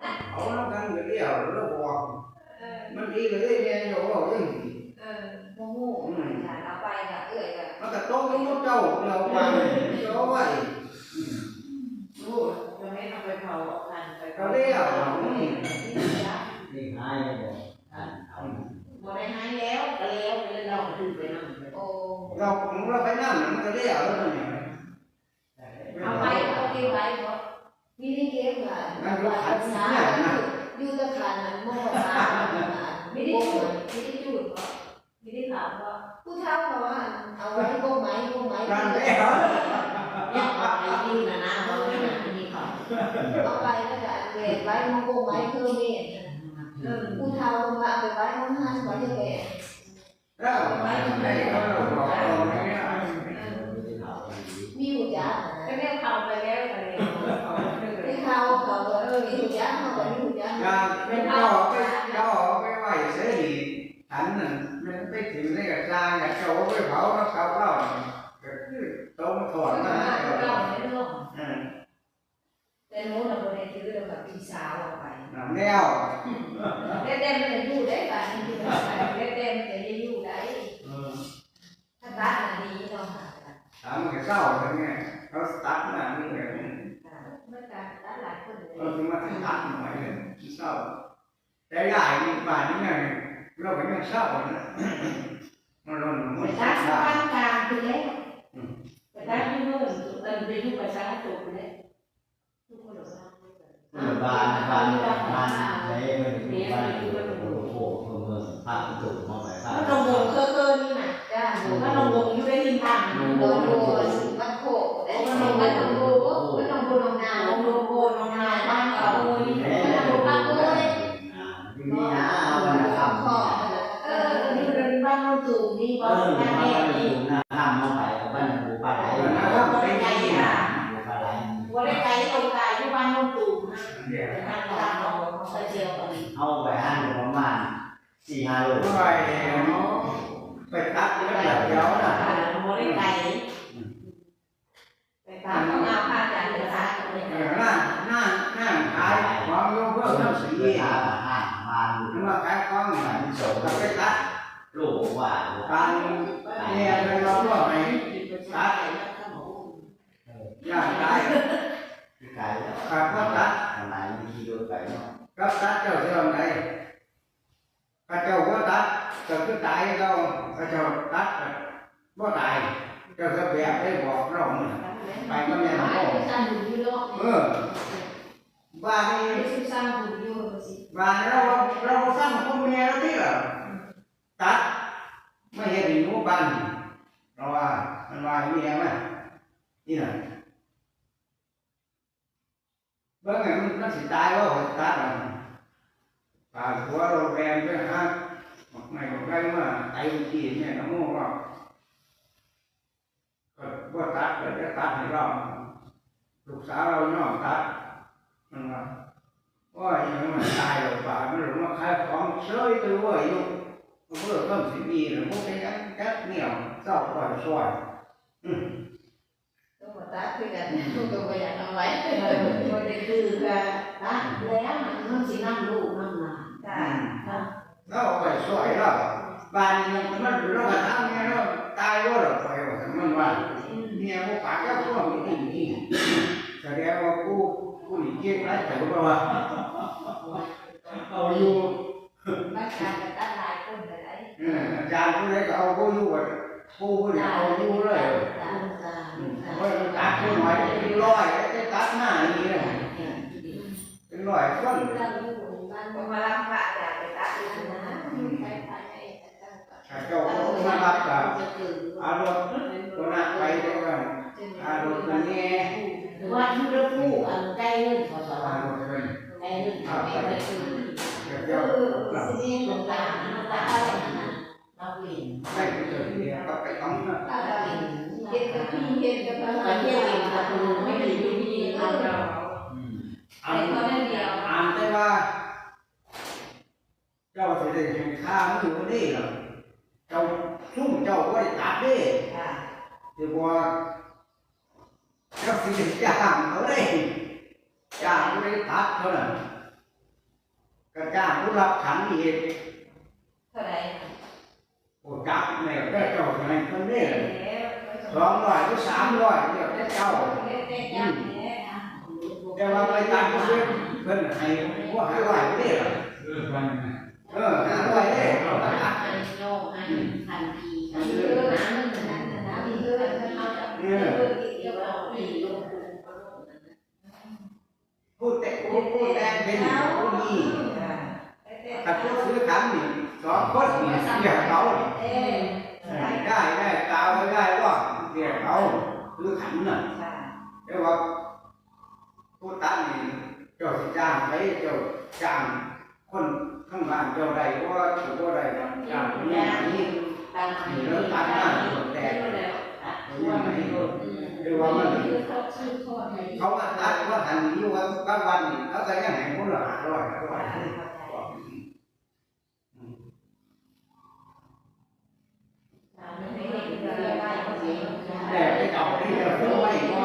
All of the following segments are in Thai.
เอาน้ำกันก็เดียวแล้วบอกเออมันดีเลยเนี่โยว่ายังเออโมโหอย่าเอาไปน่ะเอ้ยก็มันก็โตกับมุดเจ้าเราไปโยไว้ลูกจะไม่เอาไปเผากันไปก็เดียวนี่หายเลยบอกอ่านเอาบ่ได้ให้แล้วก็แล้วไปเลยเราถือไปนั่งโอ้เราของเราไปนั่นมันก็เดียวแล้วเนี่ยเอาไปเอาเก็ บไว้เพราะมีได้เก็บอะภาษาอยู่ตะขานน่ะโมภาษาไม่ได้จุดไม่ได้จุดเพราะไม่ได้ถามว่าผู้เฒ่าเขาว่าเอาไว้ก้มไม้ก้มไม้นั่นเอาเดียวเนี่ยไอ้ที่น่ะนะเขาไม่น่ะนี่เขาไปแล้วก็เวทไว้มงก้มไม้คือเมตเออผู้เฒ่าว่าเอาไปไว้ห้องห้างไว้ยังไงแล้วไปไหนก็บอกเราเนี่ยาการเป็นเจ้าไปเจ้าไปไหวเสียดีฉันนั่นมันไปถึงได้กับจางอยากเจ้าไปเผาแล้วเขาเล่าก็คือโตมาถอดมาเราในเรื่องอืมแต่โน้นเราคนในที่เรื่องแบบพี่สาวเราไปน้ำแนวเด็กเด็กมันจะยู่ได้ป่ะนี่คือไปเด็กเด็กมันจะยู่ได้ถ้าบ้านนี้เนาะถามมันก็เศร้าเลยไงเขาตัดมานี่เลยไม่การตั้งหลายคนเลยเราถึงมาตัดหน่อยเลยเศร้า แต่ใหญ่บ้านนี้ไงเราก็ยังเศร้านะมันร้อนมัไปนทัตักดบ้าได้นกลางคือแล้วไสี่ห้าโลไปไปตัดแล้วเดี๋ยวนะบ่ได้ไกลไปตามเอาผ้าจากเหนือฟ้าเลยเออหน้าหน้าหน้าขายความยกเพิ่มทั้งสีเวลาห้างมามันมาขายของหหลัลังงสองก็ไปตัดลูกว่าการเนี่ยเป็นเราว่าไหนตัดย่างได้ที่ไกลแล้วขาดก็ตัดทำไมมีที่โดนไปเนาะก็ตัดเจ้าเจ้าไหนก็เจ้าก็ ตัดเจ้าก็ตายเราก็เจ้าตัดก็ตายเจ้าก็แบบได้บอกเราไปก็แม่หาพ่อที่สร้างอยู่โลกเออบ้านนี้ที่ สร้างอยู่สิบ้านเราเราสร้างพ่อแม่เราที่ละตัดไม่เห็นหนูบ้านเราว่ามันว่าอย่างนี้ไหมนี่นะเบิ่งไงมันมันสิตายว่าหดตัดอะปากหัวเราแรงไปฮะไม่บอกได้ว่าไอ้ที่เนี่ยน้ำมูกเราก็ว่าตัดก็จะตัดให้เราลูกสาวเราย่อตัดมันว่าว่าอย่างมันตายหรือเปล่ามันหรือว่าขายของเฉยตัวว่าอยู่เพื่อเพิ่มสิบีหรือพวกนี้กันแก๊สเหนียวเศร้าปล่อยช่วยอืมต้องมาตัดคือกันลูกก็ไม่อยากเอาไว้บ่ได้คือกันนะแล้วมันสินำลูกนำหลานจ้าแล้ว เอาไปช่วยเราบ้านนี้มันเราก็ทำเนี่ยเราตายว่าเราไปว่ามันว่าเนี่ยพวกปากก็ช่วงนี้นี่แสดงว่ากูกูหนีเก่งไรแต่ว่าว่าเอาอยู่บ้านการจะตัดหลายคนเลยเอออาจารย์ผู้ใดก็เอากูอยู่ว่ากูผู้ใดเอาอยู่เลยจ้าจ้าเพราะมันตัดขึ้นหน่อยเป็นร้อยจะตัดหน้านี่เลยเป็นร้อยคนเราอยู่บ้านๆมาลังพระอยากไปตัดอยู่ นะใครใครให้ตั้งก่อนถ้าเจ้าก็มารับกับอารมณ์คนนั้นไปได้ว่าอารมณ์มันแง่หรือว่าที่เราพูดอันใกล้เรื่องขอสอาวรรรค์มณ์มันใกล้เรื่องขอสวรรค์คือเจ้าเออหลับสิเนี่ยลลงงตาตาตาอะไรนะเราเห็นไม่ไปเจอเนี่ยก็ไปต้องเห็นเห็นก็พี่เห็นกับพระเราเที่ยวเองประตูไม่ดีอยู่ดี เรา เรา เรา อ่านอ่านได้ว่า เจ้าสิได้แข่งข้ามันอยู่นี่หรอเจ้าซุ่มเจ้าก็ได้ตัดดิค่ะที่ว่าเจ้าสิได้จ้างเขาเลยจ้างเขาได้ตัดเท่านั้นกระจ้างผู้รับขันอีกเท่าไหร่โอ้จับแม่ก็เจ้าไงคนนี้แล้วสองร้อยหรือสามร้อยเดี๋ยวจะเจ้าเล็กๆยังเนี่ยนะแต่ว่าไปตามเพื่อนเพื่อนให้พวกหาร้อยนี่เออวันนี้ เออหาร้อยนี่อันโลอันพันปีอันเอเงินนั่นน่ะนั่นนะมีเพื่อนเขาจะเออเดี๋ยวเราปีลงพูดแต่พูดพูดแต่เป็นผู้นี้ถ้าพูดซื้อขันนี่สองคนนี่เรียกเขาได้ได้กาวได้ว่าเรียกเขาซื้อขันน่ะแต่ว่าผู้ตั้งนี่เจ้าจ้างไปเจ้าจ้างคน ข้างบ้านเจ้าใดว่าถูกว่าใดจ้างนี่นี่ตามมาเริ่มตัดหน้าแต่ว่ามันโดนเรียกว่ามันเขาชื่อทอดให้เขามาตัดว่าหันอยู่ว่าบางวันนี่เขาก็ยังให้คนละห้าร้อยห้าร้อย ไม่เห็นเลยได้เขาเสีย แต่ไปเก่าที่เราซื้อไว้ก็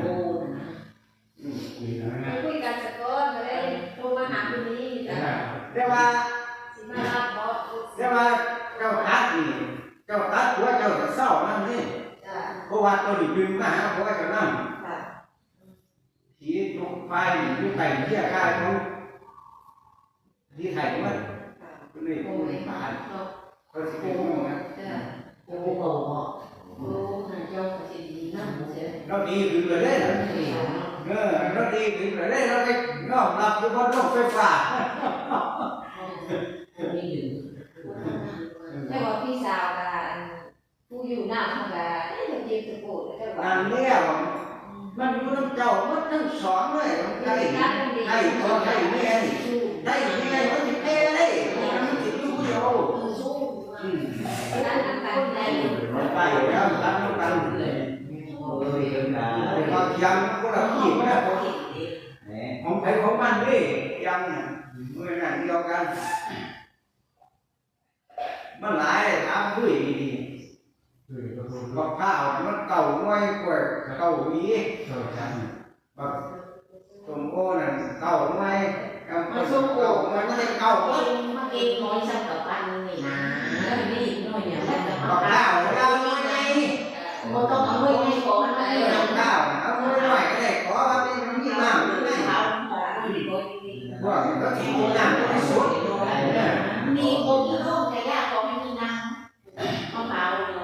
โอ้นะ อืมนี่นะ คุยกันสักก้อนมาได้โทรมาหาคนนี้แต่ แต่ว่า สิมารับบอก แต่ว่าเจ้าตัดนี่เจ้าตัดหัวเจ้าจะเศร้านั่นนี่ จ้ะเพราะว่าตัวนี้ดึงมาหาหัวเจ้านั่นค่ะผีลูกไฟนี่อยู่ไต่เชี่ยกายเขาที่ไทยมันคนนี้โอ้ผู้ยป่าเนาะเขาสิเป็นงูนะจ้ะโอ้โหโอ้หันเจ้าก็สิดีนะมันเสียเราดีขึ้นเลยเด้อเออเราดีขึ้นเลยเด้อเราไปน้อมรับอยู่บนโลกไฟฟ้าไม่อยู่ แต่ว่าพี่สาวกันผู้อยู่หน้าทำกัน เอ๊ะเจ็บตะโกนแล้วก็งานเนี้ยมันอยู่น้ำเจ้ามันทั้งสองเลยได้ได้พอได้แม่นี่ได้แม่มันสิแพ้ได้มันสิอยู่เดียวอืมนั่นนั่นกันได้มันไปแล้วตั้งกันเลยโอ้ยนะไอ้ความยังก็ละพี่นะเนี่ยของใครของมันดิยังน่ะเมื่อนั้นเดียวกันมันหลายถามด้วยดี คือประตูๆกับข้าวมันเก่าน้อยกว่าเก่าวีเจ้าจันแบบสมโอนั่นเก่าน้อยกับมันสมโอมันไม่ได้เก่าเอเว้ยงมาเองน้อยสักกับปันนี่นะนี่น้อยเนี่ยมันจะกับข้าวเราน้อยไงมันต้องเอาไว้ในก่อนนะ กับข้าวเอาน้อยหน่อยก็ได้ขอว่ามันมีน้ำอยู่ไหม เขาของมีคน พวกมันก็ทิ้งน้ำที่สุดเนี่ย มีคนที่ห้องแต่ยากก็ไม่มีน้ำเขาเผาเลย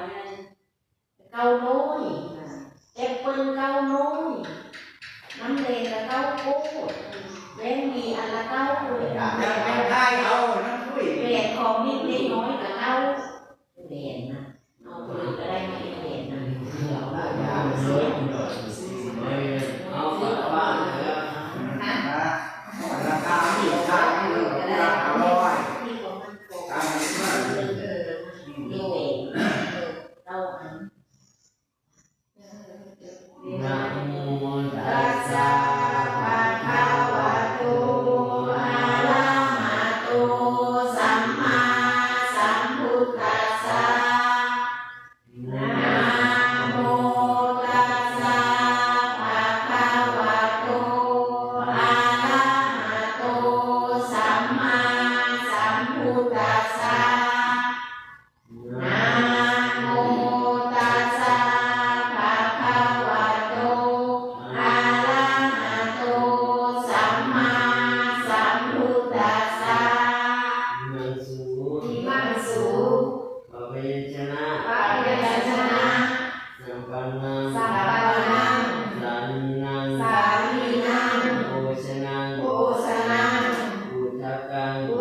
เกาน้อย เจ็บปืนเกาน้อยน้ำเลนละเกาโค้เล่นมีอันละเกาเลยน้ำไทยเอาน้ำคุยเรียนของนิดน้อยกับเกาเรียนนะเอาไปก็ได้ไม่เรียนนะเราได้ยาเสีย อุ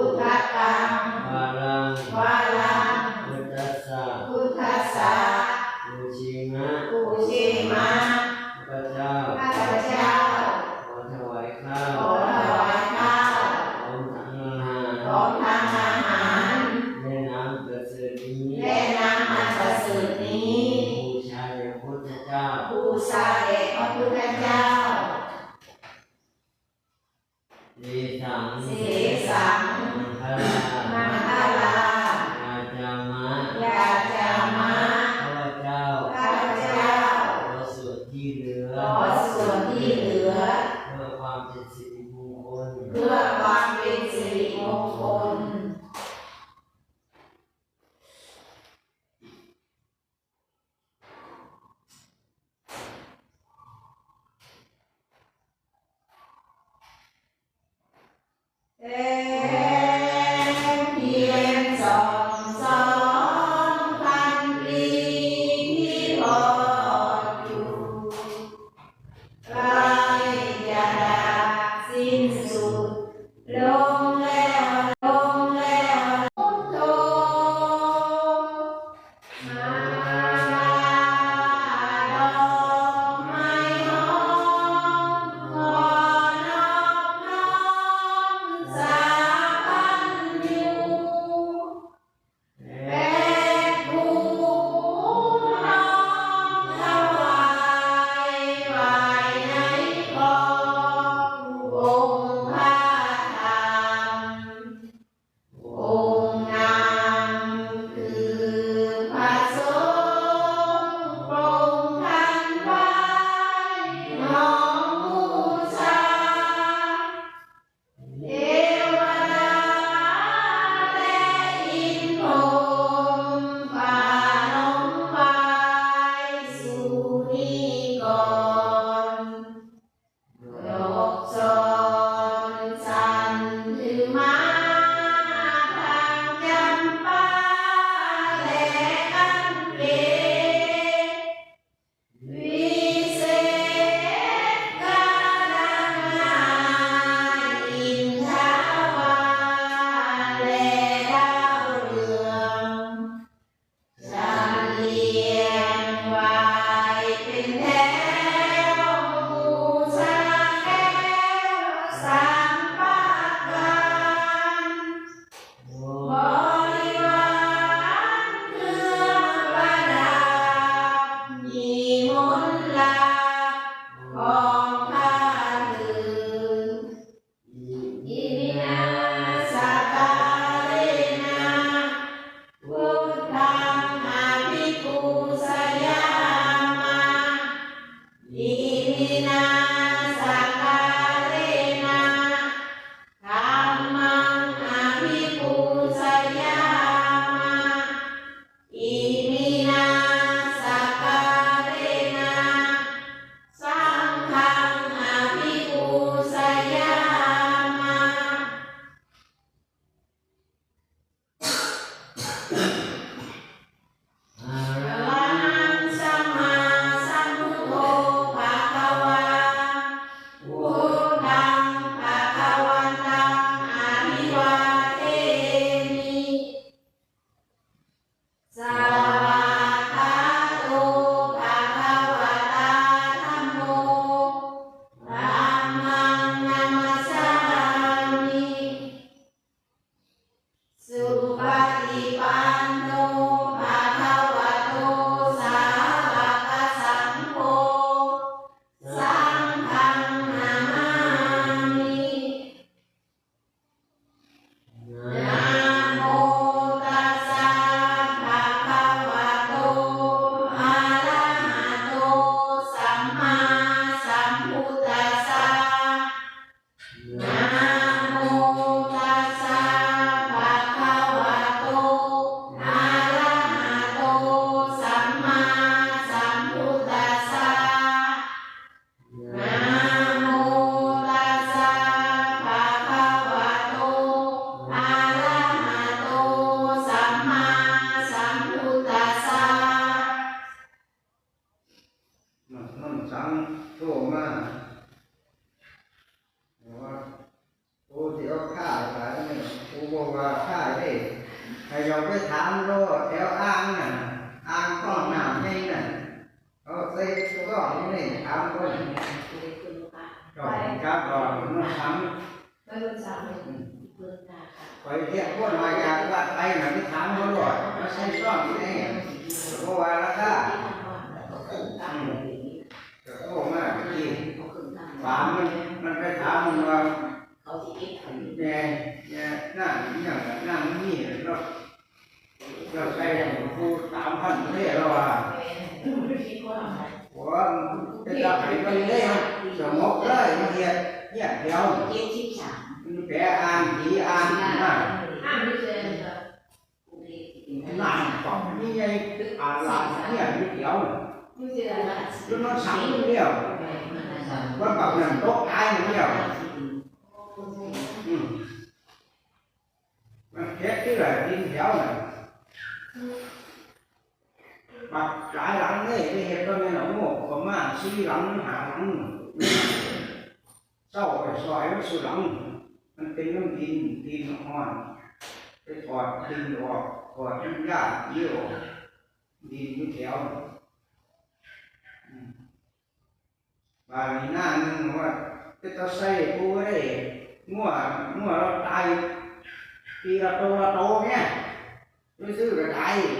หัวจะจับไปไปเลยสมกเลยมาเหียดเหียดเดียวมันแปะอ่านผีอ่านมาห้ามดิ เซนนานก่อนนี่ไงอ่านลานเนี่ยนิดเดียวดิเซนละจนมันสั่งนิดเดียวว่าแบบนั้นตกตายนิดเดียวอื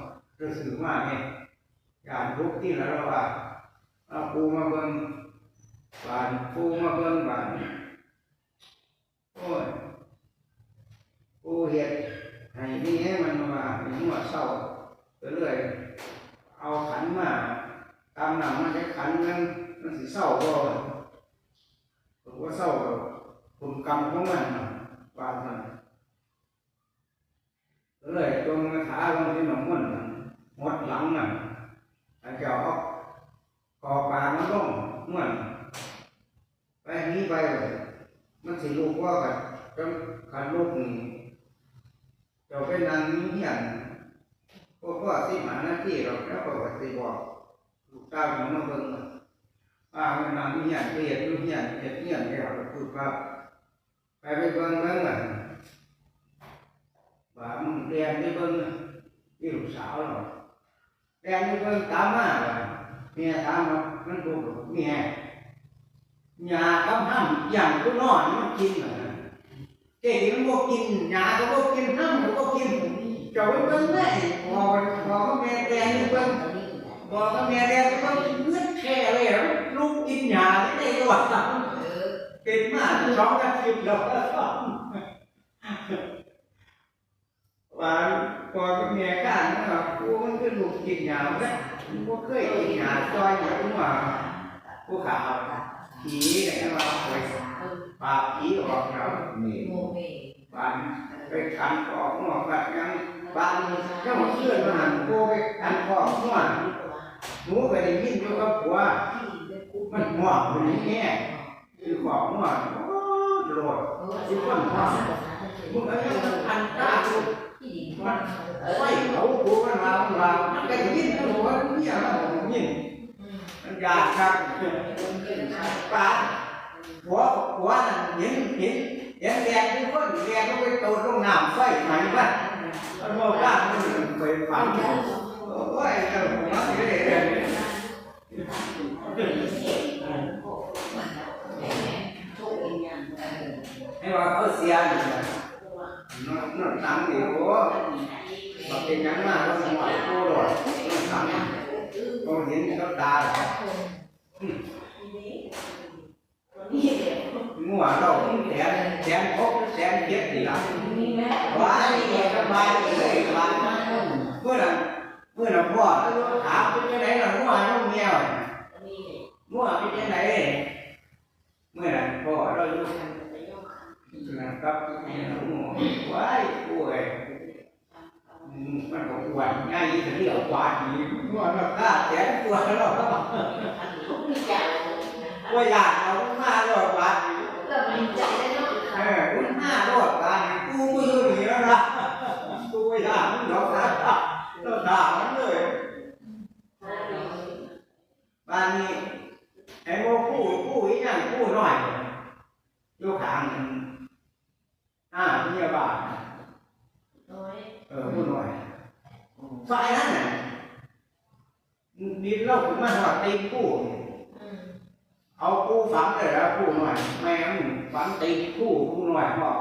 จะสื่อว่าเนี่ยการลุกที่แล้วว่าเอาปูมาเบิ้งบานปูมาเบิ้งบานโอ้ยปูเห็ดให้นี่ให้มันมาหนวดเศร้าเรื่อยเอาขันมาตามหนังมันจะขันนั่นนั่นสิเศร้าก็ผมว่าเศร้าผมกำของมันบานมันเลยตรงขาลงที่หนองมันหมดหลังมันไอ้เจ้าเอาคอปลามันลงมันไปนี้ไปเลย มันสิลูกว่ากันกันกันลูกนี่เจ้าไปนั่งนิ่งเหียนพวกว่าสิมาหน้าที่เรา แล้วก็ว่าสิบอกลูกเต้าของมาเบิ่งว่ามันนั่งนิ่งเหียนเฮ็ดอยู่เหียนเฮ็ดเหียนแล้วก็พูดว่าไปไปเบิ่งเบิ่งอะว่ามึงเรียนไปเบิ่งที่ลูกสาวเราเรียนไปเบิ่งตามมาว่าเมียตามมามันพูดกับเมีย nhà cắm hầm dặn cái nọ nó chín mà kể nó có chín nhà nó có chín hầm nó có chín trời ơi vâng đấy bò bò có mẹ đen như vâng bò có mẹ đen nó có nước khe này nó lúc chín nhà thế này các bạn cái mà chó cái chim đâu và bò có mẹ cả nó là cô มัน cái lục chín nhà đấy cô khơi chín nhà cho nhà cũng mà cô khảo ผีเนี่ยมาไปปากผีออกเรานี่โมเมบานไปขันออกหัวแบบยังบานเจ้าเชื่อมาหันโกไปขันออกหัว หนูไปได้ยินอยู่กับผัวมันหัวมันนี่แง่คือขอกหัวโอ้โหลดที่คนหัวมึงไอ้ยังพันตากูมันไฟเขากูมันมาของเรามันก็ได้ยินทั้งหัวเนี่ยมันยินมันอยากครับปาหัวหัวนั่นเห็นเห็นเห็นแดงทุกคนแดงก็ไปโตลงน้ำไฟใหม่บ้านมันบอกว่ามันไปฝัง โอ้ยเจ้าหัวมันก็ได้เรื่องนี้ให้ว่าเขาเเมื่อนพ่อถามเป็นยังไงล่ะงัวน้องเมียมั่วไปที่ไหนเมื่อนั้นพ่อเราอยู่นะครับไอ้หนูว้ายป่วยมันก็ป่วดง่ายที่เรียกปวดนี่มั่วเราฆ่าแสนปวดเราว่าอยากเอามาโลดบาดนี่ก็มันใจได้เนาะเออคุณมาโลดบาดกูไม่อยู่นี่แล้วนะกูไม่อยากมึงหรอกนะเราด่ามันเลย บ้านนี้ไอ้โมผู้ผู้อีนั่นผู้น้อยอยู่ข้างอ่าพยาบาลเออผู้น้อยฝ่ายนั้นน่ะดินเล่าถึงมาหอดตีนผู้เอาผู้ฝังเลยแล้วผู้น้อยแม่งฝังตีนผู้ผู้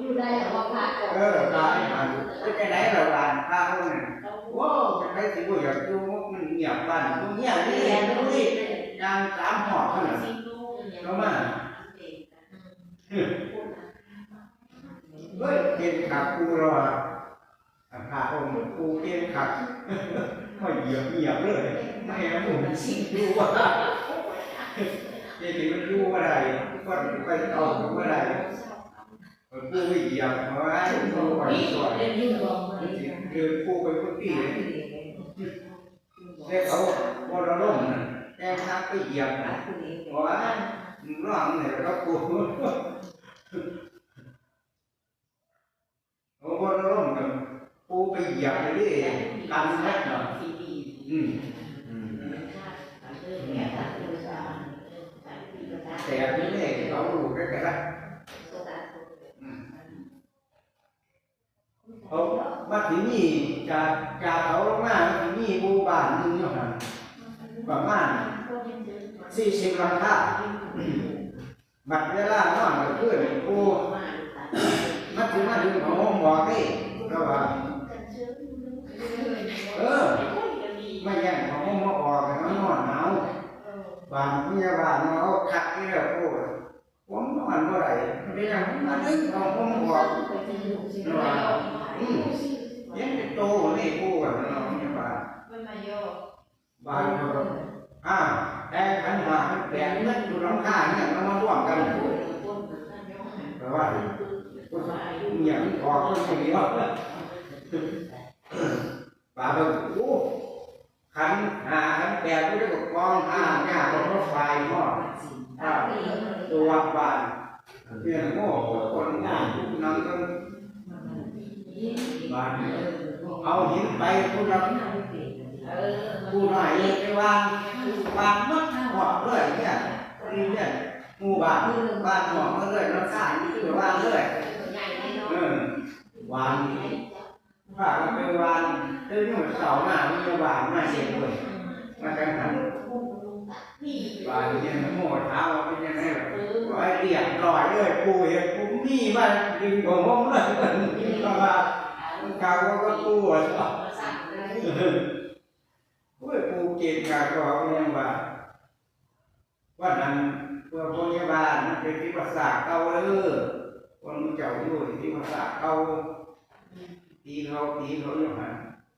ยปุยละมันยังหยาบนะผู้เขาสร้างผู้เขาสร้างบ้านบ้านแรกว่าผู้ครับผู้ใหญ่บ้านฝันว่ามึงเอาผู้มาอย่างไทยบ้านกูลูกนอกลูกบ้านลูกยานมัดอยู่เขาสั่นยานกูกูว่ามึงไปแล้วบ้านบ้านที่ไหนมันว่ามันเป็นบ้านของกูยานตายมันว่าไม่ดีอ่าเดี๋ยวหันไปอยู่ใดเลยว่ามันไม่เหยียบเหยียบยางน้ำหรอกอยู่ได้หรอว่าพระเออตายมันจะไปไหนเราบ้านข้าวเนี่ยว้าวจะไปสิกูอยากอยู่มันเงียบบ้านกูเงียบนี่แหละดูดิยางสามหอบเท่านั้นเข้ามาเฮ้ยเก่งขับกูรอพาองค์กูเก่งขับไม่เหยียบเหยียบเลยไม่ให้มันสิ่งรู้ว่าเดี๋ยวมันรู้ว่าอะไรก็ไปเอาว่าอะไร กูไม่เหยียบเพราะว่ากูไปสอนคือกูไปพุทธิแต่เขาพอเราล้มนะแกทักไปเหยียบนะเพราะว่าร้องเนี่ยแล้วกู โอ้โหร่มกันปูไปเหยียบไปดิกันเล็กหน่อยอืมแต่ไม่ได้เขาดูแค่แค่ละเขามาถึงนี่จากจากเขาลงมามาถึงนี่บูบานนึงเนาะครับประมาณ สี่สิบหลังคาบัดเวลานอนกับเพื่อนปูมาถึงมาถึงของห้องบอกนี่ก็ว่า เออไม่แย่งของห้องมาออกให้มันนอนหนาวบางพยาบาลมาเอาขัดที่เราพูดผมนอนเมื่อไหร่เรียกมาดึงเอาผมบอกอืมยังเป็นโตนี่พูดกันเนาะพยาบาลบางคนอ่า แต่ขันหาแดงมันอยู่ลำค่าเนี่ยมันมาร่วมกันแต่ว่าอย่างออกคนอย่างนี้ว่าป่าเบิ่งโอ้ขันหาขันแปดก็ได้กองหาเนี่ยของรถไฟหม้อตัวบานเพียงโง่คนงานนั่งกันบานเอาหินไปผู้รับ ผู้หน่อยเลยไปวางวางมัดหอบเลยเนี่ยนี่เนี่ยหมู่บ้านบ้านหอบมาเลยแล้วข้างนี่คือวางเลยเออวางว่ากไปวางเรื่องนี้มันเสาหน้ามันจะวางมาเสียเลยมาจังหันวางเนี่ยโม่เท้าเป็นยังไงล่ะไอเรียบร้อยเลยปูเห็นปูมีมาดึงของผมเลยเพราะว่าข่าวก็ปูอะ ยปูเก่งกาก็ยังว่าว่านั้นเพื่อพยาบาลมันเป็นที่ภาษาเก่าเลยคนเจ้าอยู่ที่ภาษาเก่าตีเขาตีเขาอย่างนั้น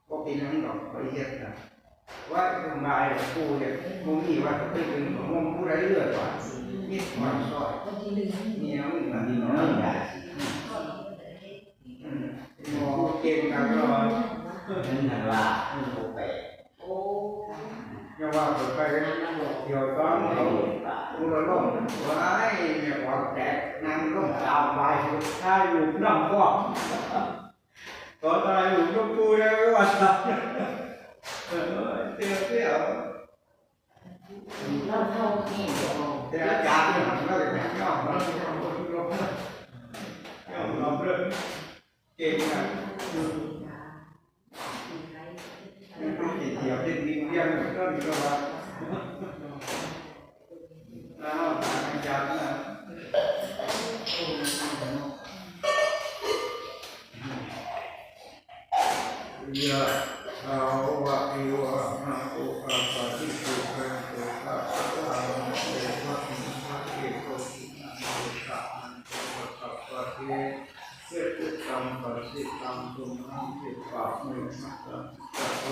ก็เป็นนั่งดอกไปเฮ็ดนะว่าสบายปูเนี่ยปูมีว่าไปถึงของผมผู้ใดเลือดว่ามีความซอยเนี่ยมันมันนี่นี่มันเนาะไม่ได้หมอเก่งกันก็นั่นหันว่าโอเปอ ย่าว่าไปเดี๋ยวตอนเขาเขากูละล่มว้ายเนี่ยหวังแตกนั่งล่มตามไปสุดท้าอยู่น้ำพวกตอนตายอยู่น้ำกูเลยไม่ว่าสักเออเตี้ยวเตี้ยวเราเท่านี้เดี๋ยวเตี้ยวจานเนี่ยมันก็เลยแม่งย่อมมันย่อมมันย่อมย่อมย่อมเลยเก่งอะะภาวะอิวะมะอุปะปะติสุขันตุขะสะทานะเตวะมิมะเอโกตินะโมตะมันตุสัพพะเทเสตุตัมปะสิตัมตุมังคิปะเมมะตัมตะโต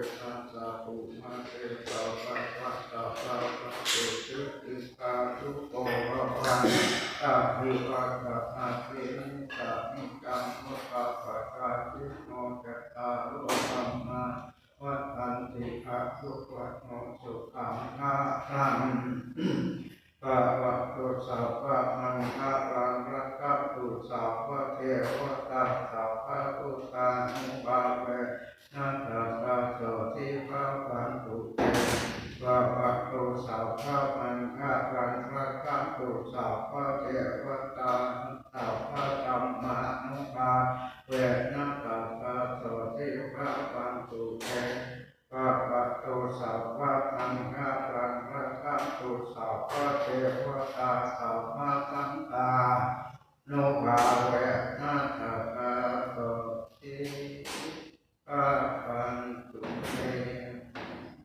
โวินัสสะตุมาเตสัพพะสัพพะสัพพะเตจุติกาทุโกภะพันอะภิวัตอะภินิสามิกังมุขะปะกาจิโนจัตตาโลธัมมาวัฏันติอายุวัโนสุขังภาคังปะวะตุสัพพะมังคะรังรักขะตุสัพพะเทวตาสัพพะตุตานุบาเว นัสสะตะโสทิภะวันตุเตปะวะตุสัพพะมังคะรังรักขะตุสัพพะเทวตาสัพพะธัมมานุบาเวนัสสะตะโสทิภะวันตุเตปะปะโตสัพพะมังคะรังระคัมตุสัพพะเทวตาสัพพะสังฆาโนภาเวนะตะกะโตติ ปะปันตุเต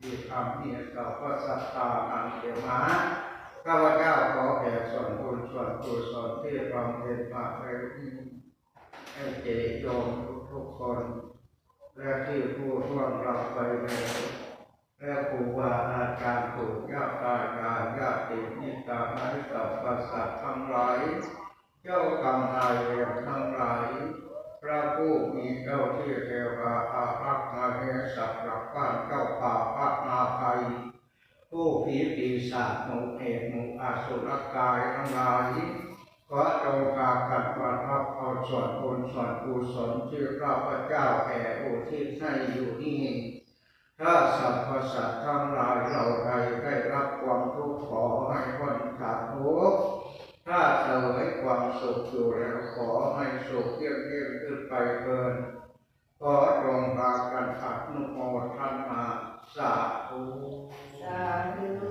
อิธรรมเนียสัพพสัตตานังเทมะข้าพเจ้าขอแผ่ส่วนบุญส่วนกุศลที่บำเพ็ญมาแล้วนี้ให้เจโยมทุกคน และที่ผู้ร่วงรับไปแล้วและครูบาอาจารย์ถูกญาติตายายญาตินิตามาริสัพพสัตว์ทั้งหลายเจ้ากรรมนายเวรทั้งหลาย พระผู้มีเจ้าที่เทวาอาภักมาเฮสัตว์หลักบ้านเจ้าป่าพักนาภัยผู้ผีปีศาจหมู่เอกหมู่อาสุรกายทั้งหลายขอจงพากันประทับเอาส่วนบุญส่วนกุศลที่ข้าพเจ้าแผ่อุทิศให้อยู่นี่ถ้าสรรพสัตว์ทั้งหลายเราใดได้รับความทุกข์ขอให้พ้นจากทุกข์ ถ้าเสวยความสุขอยู่แล้วขอให้สุขเยี่ยงเยี่ยมขึ้นไปเกินขอจงพากันอนุโมทนาสาธุสาธุ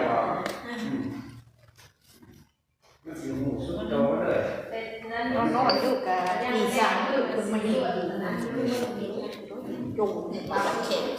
โดนเลย nó nói được cả đi sang được mà hiểu trùng và bác trẻ